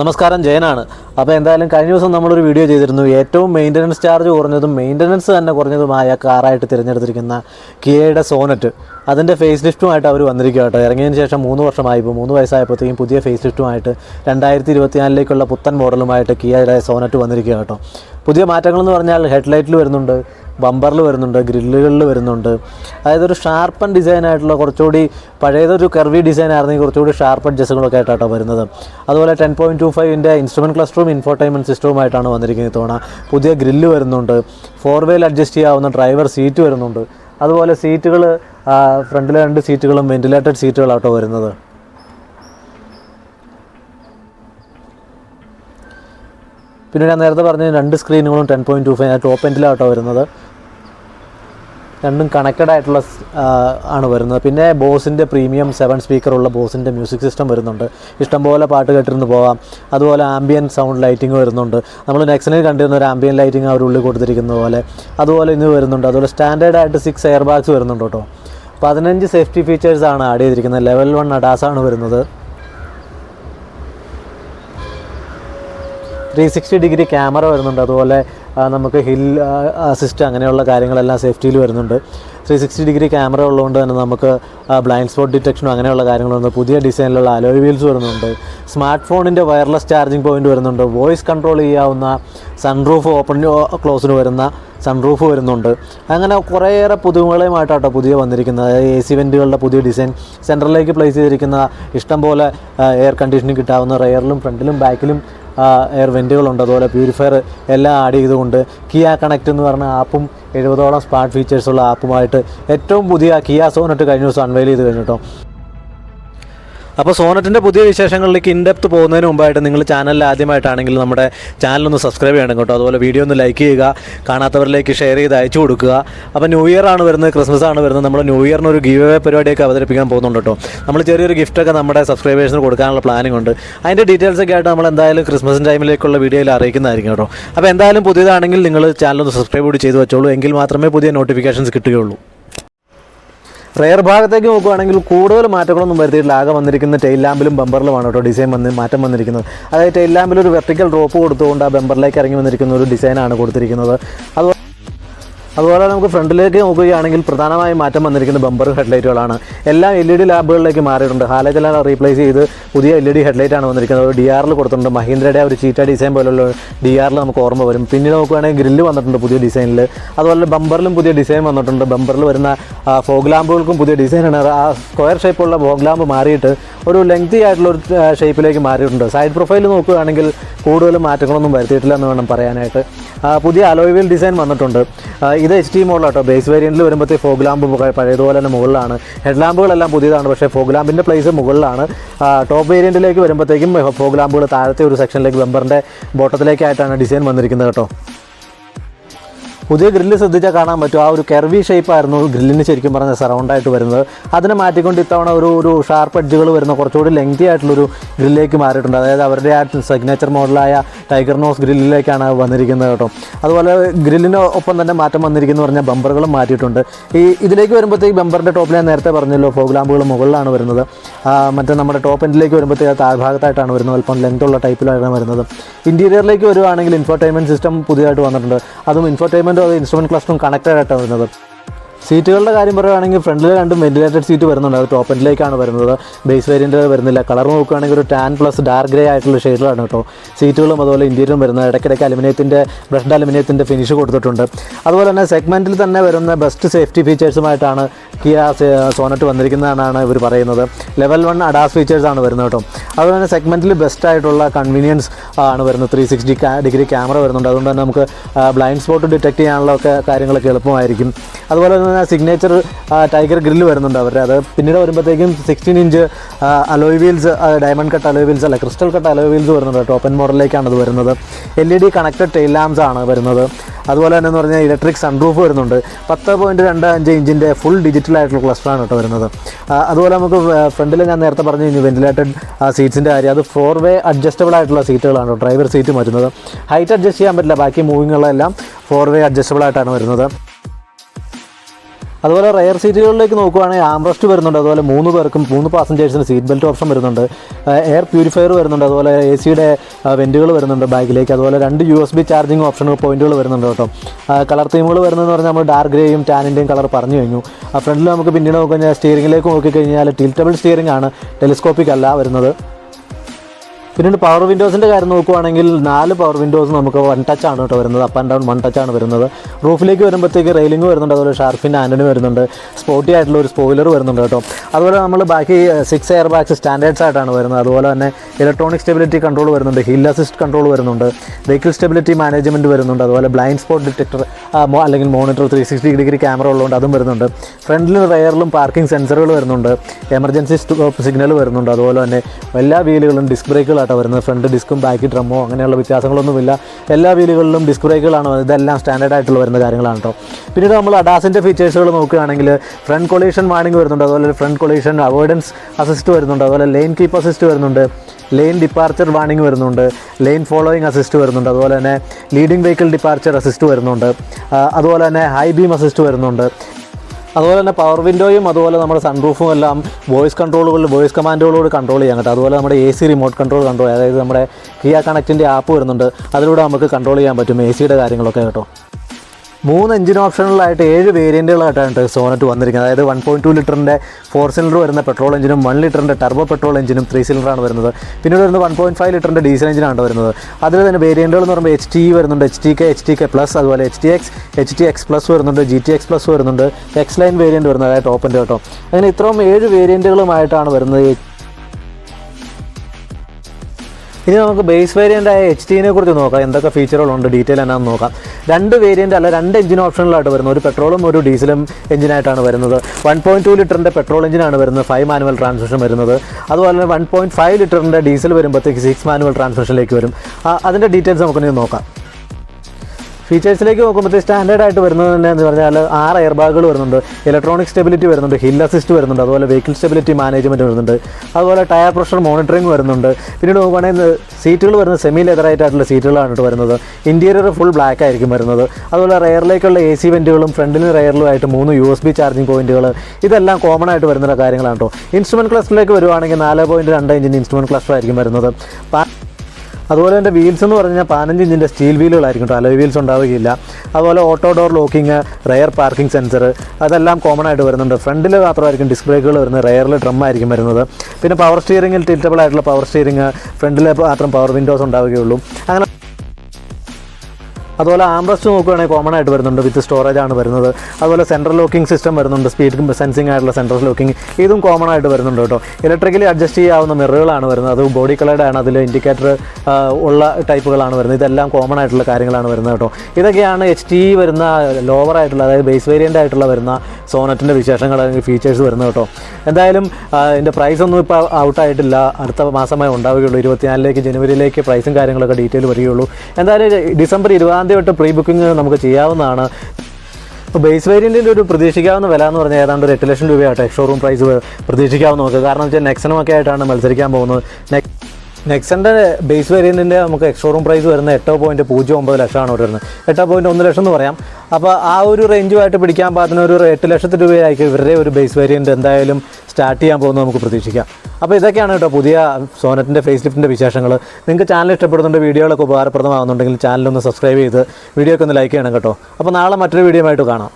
നമസ്കാരം ജയനാണ്. അപ്പോൾ എന്തായാലും കഴിഞ്ഞ ദിവസം നമ്മളൊരു വീഡിയോ ചെയ്തിരുന്നു. ഏറ്റവും മെയിന്റനൻസ് ചാർജ് കുറഞ്ഞതും മെയിന്റനൻസ് തന്നെ കുറഞ്ഞതുമായ കാറായിട്ട് തിരഞ്ഞെടുത്തിരിക്കുന്ന കിയയുടെ സോനറ്റ് അതിന്റെ ഫേസ് ലിഫ്റ്റുമായിട്ട് അവർ വന്നിരിക്കുക കേട്ടോ. ഇറങ്ങിയതിന് ശേഷം മൂന്ന് വർഷമായി. ഇപ്പോൾ മൂന്ന് വയസ്സായപ്പോഴത്തേക്കും പുതിയ ഫേസ് ലിഫ്റ്റുമായിട്ട് രണ്ടായിരത്തി ഇരുപത്തിനാലിലേക്കുള്ള പുത്തൻ മോഡലുമായിട്ട് കിയയുടെ സോനറ്റ് വന്നിരിക്കുക കേട്ടോ. പുതിയ മാറ്റങ്ങളെന്ന് പറഞ്ഞാൽ ഹെഡ്ലൈറ്റിൽ വരുന്നുണ്ട്. ബമ്പറിൽ വരുന്നുണ്ട് ഗ്രില്ലുകളിൽ വരുന്നുണ്ട്. അതായത് ഒരു ഷാർപ്പൻ ഡിസൈൻ ആയിട്ടുള്ള കുറച്ചുകൂടി പഴയതൊരു കർവി ഡിസൈൻ ആയിരുന്നെങ്കിൽ കുറച്ചുകൂടി ഷാർപ്പ് അഡ്ജസ്റ്റുകളൊക്കെ ആയിട്ടാണ് വരുന്നത്. അതുപോലെ ടെൻ പോയിന്റ് ടു ഫൈവിന്റെ ഇൻസ്ട്രുമെന്റ് ക്ലസ്റ്ററും ഇൻഫോർടൈൻമെന്റ് സിസ്റ്റവുമായിട്ടാണ് വന്നിരിക്കുന്നത് ഇത്തവണ പുതിയ ഗ്രില്ല് വരുന്നുണ്ട്. ഫോർ വീൽ അഡ്ജസ്റ്റ് ചെയ്യാവുന്ന ഡ്രൈവർ സീറ്റ് വരുന്നുണ്ട്. അതുപോലെ സീറ്റുകൾ ഫ്രണ്ടിലെ രണ്ട് സീറ്റുകളും വെന്റിലേറ്റഡ് സീറ്റുകളാട്ടോ വരുന്നത്. പിന്നെ ഞാൻ നേരത്തെ പറഞ്ഞ രണ്ട് സ്ക്രീനുകളും ten point two five top എൻഡിലാട്ടോ വരുന്നത്. രണ്ടും കണക്റ്റഡ് ആയിട്ടുള്ള ആണ് വരുന്നത്. പിന്നെ ബോസിന്റെ പ്രീമിയം സെവൻ സ്പീക്കറുള്ള ബോസിന്റെ മ്യൂസിക് സിസ്റ്റം വരുന്നുണ്ട്. ഇഷ്ടംപോലെ പാട്ട് കേട്ടിരുന്ന് പോകാം അതുപോലെ ആംബിയൻ സൗണ്ട് ലൈറ്റിംഗ് വരുന്നുണ്ട്. നമ്മൾ നെക്സനിൽ കണ്ടിരുന്ന ഒരു ആംബിയൻ ലൈറ്റിംഗ് അവർ ഉള്ളിൽ കൊടുത്തിരിക്കുന്ന പോലെ. അതുപോലെ ഇന്ന് വരുന്നുണ്ട്. അതുപോലെ സ്റ്റാൻഡേർഡ് ആയിട്ട് സിക്സ് എയർ ബാഗ്സ് വരുന്നുണ്ട് കേട്ടോ. പതിനഞ്ച് സേഫ്റ്റി ഫീച്ചേഴ്സ് ആണ് ആഡ് ചെയ്തിരിക്കുന്നത്. ലെവൽ വൺ അഡാസാണ് വരുന്നത്. ത്രീ സിക്സ്റ്റി ഡിഗ്രി ക്യാമറ വരുന്നുണ്ട്. അതുപോലെ നമുക്ക് ഹിൽ അസിസ്റ്റ് അങ്ങനെയുള്ള കാര്യങ്ങളെല്ലാം സേഫ്റ്റിയിൽ വരുന്നുണ്ട്. ത്രീ സിക്സ്റ്റി ഡിഗ്രി ക്യാമറ ഉള്ളതുകൊണ്ട് തന്നെ നമുക്ക് ബ്ലൈൻഡ് സ്പോട്ട് ഡിറ്റക്ഷനും അങ്ങനെയുള്ള കാര്യങ്ങളുണ്ട് പുതിയ ഡിസൈനിലുള്ള അലോയ് വീൽസ് വരുന്നുണ്ട്. സ്മാർട്ട് ഫോണിന്റെ വയർലെസ് ചാർജിങ് പോയിന്റ് വരുന്നുണ്ട്. വോയിസ് കൺട്രോൾ ചെയ്യാവുന്ന സൺറൂഫ് ഓപ്പൺ ക്ലോസിന് വരുന്ന സൺറൂഫ് വരുന്നുണ്ട്. അങ്ങനെ കുറേയേറെ പുതുമകളുമായിട്ടാട്ടോ പുതിയ വന്നിരിക്കുന്നത്. എ സി വെന്റുകളുടെ പുതിയ ഡിസൈൻ സെന്ററിലേക്ക് പ്ലേസ് ചെയ്തിരിക്കുന്ന ഇഷ്ടംപോലെ എയർ കണ്ടീഷനിങ് കിട്ടാവുന്ന റെയറിലും ഫ്രണ്ടിലും ബാക്കിലും എയർ വെന്റുകളുണ്ട് അതുപോലെ പ്യൂരിഫയർ എല്ലാം ആഡ് ചെയ്തുകൊണ്ട് കിയ കണക്റ്റ് എന്ന് പറഞ്ഞ ആപ്പും എഴുപതോളം സ്മാർട്ട് ഫീച്ചേഴ്സുള്ള ആപ്പുമായിട്ട് ഏറ്റവും പുതിയ കിയ സോണിട്ട് കഴിഞ്ഞ ദിവസം അൺവെയിൽ ചെയ്ത് കഴിഞ്ഞിട്ടോ അപ്പോൾ സോനറ്റിന്റെ പുതിയ വിശേഷങ്ങളിലേക്ക് ഇൻഡെപ്ത് പോകുന്നതിന് മുമ്പായിട്ട് നിങ്ങൾ ചാനലിൽ ആദ്യമായിട്ടാണെങ്കിൽ നമ്മുടെ ചാനലൊന്ന് സബ്സ്ക്രൈബ് ചെയ്യണം കേട്ടോ. അതുപോലെ വീഡിയോ ഒന്ന് ലൈക്ക് ചെയ്യുക കാണാത്തവരിലേക്ക് ഷെയർ ചെയ്ത് അയച്ചു കൊടുക്കുക. അപ്പോൾ ന്യൂ ഇയർ ആണ് വരുന്നത് ക്രിസ്മസ് ആണ് വരുന്നത്. നമ്മൾ ന്യൂ ഇയറിന് ഒരു ഗീവ് അവേ പരിപാടിയൊക്കെ അവതരിപ്പിക്കാൻ പോകുന്നുണ്ട് കേട്ടോ. നമ്മൾ ചെറിയൊരു ഗിഫ്റ്റൊക്കെ നമ്മുടെ സബ്സ്ക്രൈബേഴ്സിന് കൊടുക്കാനുള്ള പ്ലാനിംഗ് ഉണ്ട്. അതിന്റെ ഡീറ്റെയിൽസ് ഒക്കെ ആയിട്ട് നമ്മൾ എന്തായാലും ക്രിസ്മസ് ടൈമിലേക്കുള്ള വീഡിയോയിൽ അറിയിക്കുന്നതായിരിക്കും കേട്ടോ. അപ്പോൾ എന്തായാലും പുതിയതാണെങ്കിൽ നിങ്ങൾ ചാനലൊന്ന് സബ്സ്ക്രൈബ് കൂടി ചെയ്ത് വെച്ചോളൂ. എങ്കിൽ മാത്രമേ പുതിയ നോട്ടിഫിക്കേഷൻസ് കിട്ടുകയുള്ളൂ. റെയർ ഭാഗത്തേക്ക് നോക്കുകയാണെങ്കിൽ കൂടുതൽ മാറ്റങ്ങളൊന്നും വരുത്തിയിട്ടില്ല. ആകെ വന്നിരിക്കുന്ന ടെയിൽ ലാമ്പിലും ബമ്പറിലുമാണ് കേട്ടോ ഡിസൈൻ വന്ന് മാറ്റം വന്നിരിക്കുന്നത്. അതായത് ടെയിൽ ലാമ്പിൽ ഒരു വെർട്ടിക്കൽ ഡ്രോപ്പ് കൊടുത്തുകൊണ്ട് ആ ബമ്പറിലേക്ക് ഇറങ്ങി വന്നിരിക്കുന്ന ഒരു ഡിസൈനാണ് കൊടുത്തിരിക്കുന്നത്. അത് അതുപോലെ നമുക്ക് ഫ്രണ്ടിലേക്ക് നോക്കുകയാണെങ്കിൽ പ്രധാനമായും മാറ്റം വന്നിരിക്കുന്ന ബമ്പർ ഹെഡ്ലൈറ്റുകളാണ്. എല്ലാം എൽ ഇ ഡി ലാബുകളിലേക്ക് മാറിയിട്ടുണ്ട്. ഹാലജെല്ലാം റീപ്ലേസ് ചെയ്ത് പുതിയ എൽ ഇ ഡി ഹെഡ്ലൈറ്റാണ് വന്നിരിക്കുന്നത്. ഡി ആറിൽ കൊടുത്തിട്ടുണ്ട്. മഹീന്ദ്രയുടെ ഒരു ചീറ്റ ഡിസൈൻ പോലുള്ള ഡി ആറിൽ നമുക്ക് ഓർമ്മ വരും. പിന്നീട് നോക്കുകയാണെങ്കിൽ ഗ്രില്ല് വന്നിട്ടുണ്ട് പുതിയ ഡിസൈനിൽ അതുപോലെ ബമ്പറിലും പുതിയ ഡിസൈൻ വന്നിട്ടുണ്ട്. ബമ്പറിൽ വരുന്ന ഫോഗ് ലാമ്പുകൾക്കും പുതിയ ഡിസൈനാണ് ആ സ്ക്വയർ ഷേപ്പുള്ള ഫോഗ് ലാമ്പ് മാറിയിട്ട് ഒരു ലെങ്തി ആയിട്ടുള്ള ഒരു ഷേപ്പിലേക്ക് മാറിയിട്ടുണ്ട്. സൈഡ് പ്രൊഫൈൽ നോക്കുകയാണെങ്കിൽ കൂടുതൽ മാറ്റങ്ങളൊന്നും വരുത്തിയിട്ടില്ല എന്ന് വേണം പറയാനായിട്ട്. പുതിയ അലോയ് വീൽ ഡിസൈൻ വന്നിട്ടുണ്ട്. ഇത് എച്ച് ടി മോഡലാട്ടോ ബേസ് വേരിയന്റിൽ വരുമ്പോഴത്തേ ഫോഗ് ലാമ്പ് പഴയതുപോലെ തന്നെ മുകളിലാണ്. ഹെഡ് ലാമ്പുകളെല്ലാം പുതിയതാണ്. പക്ഷേ ഫോഗ് ലാമ്പിന്റെ പ്ലേസ് മുകളിലാണ്. ടോപ്പ് വേരിയന്റിലേക്ക് വരുമ്പോഴത്തേക്കും ഫോഗ് ലാമ്പുകൾ താഴത്തെ ഒരു സെക്ഷനിലേക്ക് ബെമ്പറിന്റെ ബോട്ടത്തിലേക്കായിട്ടാണ് ഡിസൈൻ വന്നിരിക്കുന്നത് കേട്ടോ. പുതിയ ഗ്രില്ല് ശ്രദ്ധിച്ചാൽ കാണാൻ പറ്റും. ആ ഒരു കെർവി ഷേപ്പായിരുന്നു ഗ്രില്ലിന് ശരിക്കും പറഞ്ഞ സറൗണ്ടായിട്ട് വരുന്നത്. അതിനെ മാറ്റിക്കൊണ്ട് ഇത്തവണ ഒരു ഒരു ഷാർപ്പ് എഡ്ജുകൾ വരുന്ന കുറച്ചുകൂടി ലെങ്തി ആയിട്ടുള്ളൊരു ഗ്രില്ലിലേക്ക് മാറിയിട്ടുണ്ട്. അതായത് അവരുടെ ആ സിഗ്നേച്ചർ മോഡലായ ടൈഗർ നോസ് ഗ്രില്ലിലേക്കാണ് വന്നിരിക്കുന്നത് കേട്ടോ. അതുപോലെ ഗ്രില്ലിന് ഒപ്പം തന്നെ മാറ്റം വന്നിരിക്കുന്നു പറഞ്ഞാൽ ബമ്പറുകളും മാറ്റിയിട്ടുണ്ട്. ഈ ഇതിലേക്ക് വരുമ്പോഴത്തേക്ക് ബമ്പറിന്റെ ടോപ്പിൽ ഞാൻ നേരത്തെ പറഞ്ഞല്ലോ ഫോഗ് ലാമ്പുകൾ മുകളിലാണ് വരുന്നത്. മറ്റേ നമ്മുടെ ടോപ്പ് എൻഡിലേക്ക് വരുമ്പോഴത്തേക്ക് താഴ്ഭാഗത്തായിട്ടാണ് വരുന്നത്. അല്പം ലെങ്ത് ഉള്ള ടൈപ്പിലാണ് വരുന്നത്. ഇന്റീരിയറിലേക്ക് വരുവാണെങ്കിൽ ഇൻഫോർടൈൻമെന്റ് സിസ്റ്റം പുതിയതായിട്ട് വന്നിട്ടുണ്ട്. അതും ഇൻഫോർടൈൻമെന്റും അത് ഇൻസ്ട്രുമെന്റ് ക്ലസ്റ്ററും കണക്റ്റഡ് ആയിട്ടാണ് വരുന്നത്. സീറ്റുകളുടെ കാര്യം പറയുകയാണെങ്കിൽ ഫ്രണ്ടിൽ രണ്ട് വെന്റിലേറ്റഡ് സീറ്റ് വരുന്നുണ്ട്. അത് ടോപ്പ് എൻഡിലേക്കാണ് വരുന്നത്. ബേസ് വേരിയന്റ് വരുന്നില്ല. കളർ നോക്കുകയാണെങ്കിൽ ഒരു ടാൻ പ്ലസ് ഡാർക്ക് ഗ്രേ ആയിട്ടുള്ള ഷെയ്ഡിലാണ് കേട്ടോ. സീറ്റുകളും അതുപോലെ ഇന്റീരിയറും വരുന്നത്. ഇടയ്ക്കിടയ്ക്ക് അലുമിനിയത്തിന്റെ ബ്രഷ്ഡ് അലുമിനിയത്തിന്റെ ഫിനിഷ് കൊടുത്തിട്ടുണ്ട്. അതുപോലെ തന്നെ സെഗ്മെന്റിൽ തന്നെ വരുന്ന ബെസ്റ്റ് സേഫ്റ്റി ഫീച്ചേഴ്സുമായിട്ടാണ് കിയ സോനറ്റ് വന്നിരിക്കുന്നതെന്നാണ് ഇവർ പറയുന്നത്. ലെവൽ വൺ അഡാസ് ഫീച്ചേഴ്സ് ആണ് വരുന്നത് കേട്ടോ. അതുപോലെ തന്നെ സെഗ്മെന്റിൽ ബെസ്റ്റ് ആയിട്ടുള്ള കൺവീനിയൻസ് ആണ് വരുന്നത്. ത്രീ സിക്സ്റ്റി ഡിഗ്രി ക്യാമറ വരുന്നുണ്ട്. അതുകൊണ്ട് തന്നെ നമുക്ക് ബ്ലൈൻഡ് സ്പോട്ട് ഡിറ്റക്ട് ചെയ്യാനുള്ള ഒക്കെ കാര്യങ്ങളൊക്കെ എളുപ്പമായിരിക്കും. അതുപോലെ തന്നെ സിഗ്നേച്ചർ ടൈഗർ ഗ്രില്ല് വരുന്നുണ്ട് അവരുടെ. അത് പിന്നീട് വരുമ്പോഴത്തേക്കും sixteen inch alloy wheels diamond cut alloy wheels അല്ല ക്രിസ്റ്റൽ കട്ട് അലോയ് വീൽസ് വരുന്നുണ്ട് ടോപ്പ് മോഡലിലേക്കാണ് അത് വരുന്നത്. L E D connected tail lamps ആണ് വരുന്നത്. അതുപോലെ തന്നെ എന്ന് പറഞ്ഞാൽ ഇലക്ട്രിക് സൺറൂഫ് വരുന്നുണ്ട്. പത്ത് പോയിന്റ് രണ്ട് അഞ്ച് ഇഞ്ചിന്റെ ഫുൾ ഡിജിറ്റൽ ആയിട്ടുള്ള ക്ലസ്റ്ററാണ് കേട്ടോ വരുന്നത്. അതുപോലെ നമുക്ക് ഫ്രണ്ടിൽ ഞാൻ നേരത്തെ പറഞ്ഞു കഴിഞ്ഞു വെന്റിലേറ്റഡ് സീറ്റ്സിന്റെ കാര്യം. അത് ഫോർ വേ അഡ്ജസ്റ്റബിൾ ആയിട്ടുള്ള സീറ്റുകളാണ് ഡ്രൈവർ സീറ്റ് വരുന്നത്. ഹൈറ്റ് അഡ്ജസ്റ്റ് ചെയ്യാൻ പറ്റില്ല. ബാക്കി മൂവിങ്ങുകളെല്ലാം ഫോർ വേ അഡ്ജസ്റ്റബിൾ ആയിട്ടാണ് വരുന്നത്. അതുപോലെ റയർ സീറ്റുകളിലേക്ക് നോക്കുകയാണെങ്കിൽ ആംബ്രസ്റ്റ് വരുന്നുണ്ട്. അതുപോലെ മൂന്ന് പേർക്കും മൂന്ന് പാസഞ്ചേഴ്സിന് സീറ്റ് ബെൽറ്റ് ഓപ്ഷൻ വരുന്നുണ്ട്. എയർ പ്യൂരിഫയർ വരുന്നുണ്ട്. അതുപോലെ എ സിയുടെ വെന്റുകൾ വരുന്നുണ്ട് ബാഗിലേക്ക് അതുപോലെ രണ്ട് U S B charging option പോയിന്റുകൾ വരുന്നുണ്ട് കേട്ടോ. കളർ തീമുകൾ വരുന്നതെന്ന് പറഞ്ഞാൽ നമ്മൾ ഡാർക്ക് ഗ്രേയും ടാനിന്റെയും കളർ പറഞ്ഞു കഴിഞ്ഞു. ഫ്രണ്ടിൽ നമുക്ക് പിന്നീട് നോക്കുകഴിഞ്ഞാൽ സ്റ്റിയറിംഗിലേക്ക് നോക്കിക്കഴിഞ്ഞാൽ ടിൽറ്റബിൾ സ്റ്റിയറിംഗ് ആണ്. ടെലിസ്കോപ്പിക് അല്ല വരുന്നത്. പിന്നീട് പവർ വിൻഡോസിന്റെ കാര്യം നോക്കുവാണെങ്കിൽ നാല് പവർ വിൻഡോസ് നമുക്ക് വൺ ടച്ച് ആണ് കേട്ടോ വരുന്നത്. Up and down one touch ആണ് വരുന്നത്. റൂഫിലേക്ക് വരുമ്പോഴത്തേക്ക് റെയിലിംഗ് വരുന്നുണ്ട്. അതുപോലെ ഷാർഫിന്റെ ആന്റണി വരുന്നുണ്ട്. സ്പോട്ടി ആയിട്ടുള്ള ഒരു സ്പോയിലർ വരുന്നുണ്ട് കേട്ടോ. അതുപോലെ നമ്മൾ ബാക്കി സിക്സ് എയർ ബാഗ്സ് സ്റ്റാൻഡേർഡ്സ് ആയിട്ടാണ് വരുന്നത്. അതുപോലെ തന്നെ ഇലക്ട്രോണിക് സ്റ്റെബിലിറ്റി കൺട്രോൾ വരുന്നുണ്ട്. ഹിൽ അസിസ്റ്റ് കൺട്രോൾ വരുന്നുണ്ട്. വെഹിക്കിൾ സ്റ്റെബിലിറ്റി മാനേജ്മെന്റ് വരുന്നുണ്ട്. അതുപോലെ ബ്ലൈൻഡ് സ്പോട്ട് ഡിറ്റക്ടർ അല്ലെങ്കിൽ monitor three sixty degree camera ഉള്ളതുകൊണ്ട് അതും വരുന്നുണ്ട്. ഫ്രണ്ടിലും റയറിലും പാർക്കിംഗ് സെൻസറുകൾ വരുന്നുണ്ട്. എമർജൻസി സ്റ്റോപ്പ് സിഗ്നൽ വരുന്നുണ്ട്. അതുപോലെ തന്നെ എല്ലാ വീലുകളും ഡിസ്ക് ബ്രേക്കുകളായിട്ടാണ് വരുന്നത്. ഫ്രണ്ട് ഡിസ്കും ബാക്ക് ഡ്രമ്മോ അങ്ങനെയുള്ള വ്യത്യാസങ്ങളൊന്നുമില്ല. എല്ലാ വീലുകളിലും ഡിസ്ക് ബ്രേക്കുകളാണ്. ഇതെല്ലാം സ്റ്റാൻഡേർഡ് ആയിട്ടുള്ള വരുന്ന കാര്യങ്ങളാണ് കേട്ടോ. പിന്നീട് നമ്മൾ അഡാസിന്റെ ഫീച്ചേഴ്സുകൾ നോക്കുകയാണെങ്കിൽ ഫ്രണ്ട് കൊളീഷൻ വാണിംഗ് വരുന്നുണ്ട്. അതുപോലെ ഫ്രണ്ട് കൊളീഷൻ അവോയ്ഡൻസ് അസിസ്റ്റ് വരുന്നുണ്ട്. അതുപോലെ ലെയിൻ കീപ്പ് അസിസ്റ്റ് വരുന്നുണ്ട്. ലെയിൻ ഡിപ്പാർച്ചർ വാണിംഗ് വരുന്നുണ്ട്. ലെയിൻ ഫോളോയിങ് അസിസ്റ്റ് വരുന്നുണ്ട്. അതുപോലെ തന്നെ ലീഡിംഗ് വെഹിക്കിൾ ഡിപ്പാർച്ചർ അസിസ്റ്റ് വരുന്നുണ്ട്. അതുപോലെ തന്നെ ഹൈ ബീം അസിസ്റ്റ് വരുന്നുണ്ട്. അതുപോലെ തന്നെ പവർ വിൻഡോയും അതുപോലെ നമ്മുടെ സൺറൂഫും എല്ലാം വോയിസ് കൺട്രോളുകളിൽ വോയിസ് കമാൻഡുകളോട് കൺട്രോൾ ചെയ്യാൻ കേട്ടോ. അതുപോലെ നമ്മുടെ A C remote control control അതായത് നമ്മുടെ കിയ കണക്റ്റിന്റെ ആപ്പ് വരുന്നുണ്ട്. അതിലൂടെ നമുക്ക് കൺട്രോൾ ചെയ്യാൻ പറ്റും എ സിയുടെ കാര്യങ്ങളൊക്കെ കേട്ടോ. മൂന്ന് എഞ്ചിൻ ഓപ്ഷനുകളായിട്ട് ഏഴ് വേരിയന്റുകളായിട്ടാണ് സോനറ്റ് വന്നിരിക്കുന്നത്. അതായത് വൺ പോയിന്റ് ടു ലിറ്ററിന്റെ ഫോർ സിലിണ്ടർ വരുന്ന പെട്രോൾ എഞ്ചിനും വൺ ലിറ്ററിന്റെ ടർബോ പെട്രോൾ എഞ്ചിനും ത്രീ സിലിണ്ടറാണ് വരുന്നത്. പിന്നീട് വരുന്നത് വൺ പോയിന്റ് ഫൈവ് ലിറ്ററിന്റെ ഡീസൽ എഞ്ചിനാണ് വരുന്നത്. അതിൽ തന്നെ വേരിയന്റുകൾ എന്ന് പറയുമ്പോൾ എച്ച് ടി വരുന്നുണ്ട്. H T K H T K plus അതുപോലെ H T X H T X plus വരുന്നുണ്ട്. ജി ടി എക്സ് പ്ലസ് വരുന്നുണ്ട്. എക്സ് ലൈൻ വേരിയന്റ് വരുന്നത്. അതായത് ടോപ്പിന്റെ കേട്ടോ അങ്ങനെ ഇത്രയും ഏഴ് വേരിയന്റുകളുമായിട്ടാണ് വരുന്നത് ഇനി നമുക്ക് ബേസ് വേരിയന്റ് ആയ എച്ച് ടിനെ കുറിച്ച് നോക്കാം. എന്തൊക്കെ ഫീച്ചറുകളുണ്ട് ഡീറ്റെയിൽ എന്നാന്ന് നോക്കാം. രണ്ട് വേരിയന്റ് അല്ല രണ്ട് എഞ്ചിൻ ഓപ്ഷനിലായിട്ട് വരുന്നത്. ഒരു പെട്രോളും ഒരു ഡീസലും എഞ്ചിനായിട്ടാണ് വരുന്നത്. വൺ പോയിന്റ് ടു ലിറ്ററിന്റെ പെട്രോൾ എഞ്ചിനാണ് വരുന്നത്. ഫൈവ് മാനുവൽ ട്രാൻസ്മിഷൻ വരുന്നത്. അതുപോലെ തന്നെ വൺ പോയിന്റ് ഫൈവ് ലിറ്ററിന്റെ ഡീസൽ വരുമ്പോഴത്തേക്ക് സിക്സ് മാനുവൽ ട്രാൻസ്മിഷനിലേക്ക് വരും. അതിന്റെ ഡീറ്റെയിൽസ് നമുക്കൊന്ന് നോക്കാം. ഫീച്ചേഴ്സിലേക്ക് നോക്കുമ്പോൾ സ്റ്റാൻഡേർഡ് ആയിട്ട് വരുന്നത് തന്നെ എന്ന് പറഞ്ഞാൽ ആറ് എയർ ബാഗുകൾ വരുന്നുണ്ട്. ഇലക്ട്രോണിക് സ്റ്റെബിലിറ്റി വരുന്നുണ്ട് ഹിൽ അസിസ്റ്റ് വരുന്നുണ്ട് അതുപോലെ വെഹിക്കിൾ സ്റ്റെബിലിറ്റി മാനേജ്മെന്റ് വരുന്നുണ്ട്. അതുപോലെ ടയർ പ്രഷർ മോണിറ്ററിംഗ് വരുന്നുണ്ട്. പിന്നീട് നോക്കുകയാണെങ്കിൽ സീറ്റുകൾ വരുന്നത് സെമി ലെതർ ആയിട്ടുള്ള സീറ്റുകളാണ് വരുന്നത്. ഇന്റീരിയർ ഫുൾ ബ്ലാക്ക് ആയിരിക്കും വരുന്നത്. അതുപോലെ റെയറിലേക്കുള്ള എ സി വെന്റുകളും ഫ്രണ്ടിലും റെയറിലുമായിട്ട് മൂന്ന് യു എസ് ബി ചാർജിങ് പോയിന്റുകൾ ഇതെല്ലാം കോമൺ ആയിട്ട് വരുന്ന കാര്യങ്ങളാണ് കേട്ടോ ഇൻസ്ട്രുമെന്റ് ക്ലസ്റ്ററിലേക്ക് വരുവാണെങ്കിൽ നാല് പോയിന്റ് രണ്ട് ഇഞ്ചിന്റെ ഇൻസ്ട്രുമെന്റ് ക്ലസ്റ്റർ ആയിരിക്കും വരുന്നത്. അതുപോലെ തന്നെ വീൽസ് എന്ന് പറഞ്ഞാൽ പതിനഞ്ച് ഇഞ്ചിന്റെ സ്റ്റീൽ വീലുകളായിരിക്കും കേട്ടോ. അലോയ് വീൽസ് ഉണ്ടാവുകയില്ല. അതുപോലെ auto door locking rear parking sensor അതെല്ലാം കോമൺ ആയിട്ട് വരുന്നുണ്ട്. ഫ്രണ്ടിൽ മാത്രമായിരിക്കും ഡിസ്ക് ബ്രേക്കുകൾ വരുന്നത്. റെയറിൽ ഡ്രം ആയിരിക്കും വരുന്നത്. പിന്നെ പവർ സ്റ്റിയറിംഗിൽ ടിൽറ്റബിൾ ആയിട്ടുള്ള പവർ സ്റ്റിയറിംഗ് ഫ്രണ്ടിൽ മാത്രം പവർ വിൻഡോസ് ഉണ്ടാവുകയുള്ളൂ. അങ്ങനെ അതുപോലെ ആംബ്രസ്റ്റ് നോക്കുകയാണെങ്കിൽ കോമൺ ആയിട്ട് വരുന്നുണ്ട് വിത്ത് സ്റ്റോറേജ് ആണ് വരുന്നത്. അതുപോലെ സെൻട്രൽ ലോക്കിംഗ് സിസ്റ്റം വരുന്നുണ്ട് സ്പീഡ് സെൻസിങ് ആയിട്ടുള്ള സെൻട്രൽ ലോക്കിംഗ് ഇതും കോമൺ ആയിട്ട് വരുന്നുണ്ട് കേട്ടോ. ഇലക്ട്രിക്കലി അഡ്ജസ്റ്റ് ചെയ്യാവുന്ന മിററുകളാണ് വരുന്നത്. അത് ബോഡി കളേഡ് ആണ് അതിൽ ഇൻഡിക്കേറ്റർ ഉള്ള ടൈപ്പുകളാണ് വരുന്നത്. ഇതെല്ലാം കോമൺ ആയിട്ടുള്ള കാര്യങ്ങളാണ് വരുന്നത് കേട്ടോ. ഇതൊക്കെയാണ് എച്ച് ടി വരുന്ന ലോവർ ആയിട്ടുള്ള അതായത് ബേസ് വേരിയന്റ് ആയിട്ടുള്ള വരുന്ന സോണറ്റിന്റെ വിശേഷങ്ങൾ അല്ലെങ്കിൽ ഫീച്ചേഴ്സ് വരുന്നത് കേട്ടോ. എന്തായാലും ഇതിന്റെ പ്രൈസ് ഒന്നും ഇപ്പോൾ ഔട്ടായിട്ടില്ല അടുത്ത മാസമേ ഉണ്ടാവുകയുള്ളൂ. ഇരുപത്തിനാലിലേക്ക് ജനുവരിയിലേക്ക് പ്രൈസും കാര്യങ്ങളൊക്കെ ഡീറ്റെയിൽ വരികയുള്ളൂ. എന്തായാലും ഡിസംബർ ഇരുപതാം തൊട്ട് പ്രീ ബുക്കിംഗ് നമുക്ക് ചെയ്യാവുന്നതാണ്. ബേസ് വേരിയന്റിന്റെ ഒരു പ്രതീക്ഷിക്കാവുന്ന വില എന്ന് പറഞ്ഞാൽ ഏതാണ്ട് ഒരു എട്ട് ലക്ഷം രൂപയാട്ടെ ഷോറൂം പ്രൈസ് പ്രതീക്ഷിക്കാവുന്ന നമുക്ക്. കാരണം വെച്ചാൽ നെക്സനും ഒക്കെ ആയിട്ടാണ് മത്സരിക്കാൻ പോകുന്നത്. നെക് നെക്സന്റെ ബേസ് വേരിയന്റിന്റെ നമുക്ക് എക്സ്ഷോറൂം പ്രൈസ് വരുന്ന എട്ട് പോയിന്റ് പൂജ്യം ഒമ്പത് ലക്ഷമാണ് വരുന്നത്. എട്ട് പോയിന്റ് ഒന്ന് ലക്ഷം എന്ന് പറയാം. അപ്പോൾ ആ ഒരു റേഞ്ചുമായിട്ട് പിടിക്കാൻ പാകത്തിന് ഒരു എട്ട് ലക്ഷത്തി രൂപയായിരിക്കും ഇവരുടെ ഒരു ബേസ് വേരിയന്റ് എന്തായാലും സ്റ്റാർട്ട് ചെയ്യാൻ പോകുന്നത് നമുക്ക് പ്രതീക്ഷിക്കാം. അപ്പോൾ ഇതൊക്കെയാണ് കേട്ടോ പുതിയ സോനറ്റിന്റെ ഫേസ് ലിഫ്റ്റിന്റെ വിശേഷങ്ങൾ നിങ്ങൾക്ക് ചാനൽ ഇഷ്ടപ്പെടുന്നുണ്ട് വീഡിയോകളൊക്കെ ഉപകാരപ്രദമാകുന്നുണ്ടെങ്കിൽ ചാനലൊന്ന് സബ്സ്ക്രൈബ് ചെയ്ത് വീഡിയോ ഒക്കെ ഒന്ന് ലൈക്ക് ചെയ്യണം കേട്ടോ. അപ്പോൾ നാളെ മറ്റൊരു വീഡിയോ ആയിട്ട് കാണാം.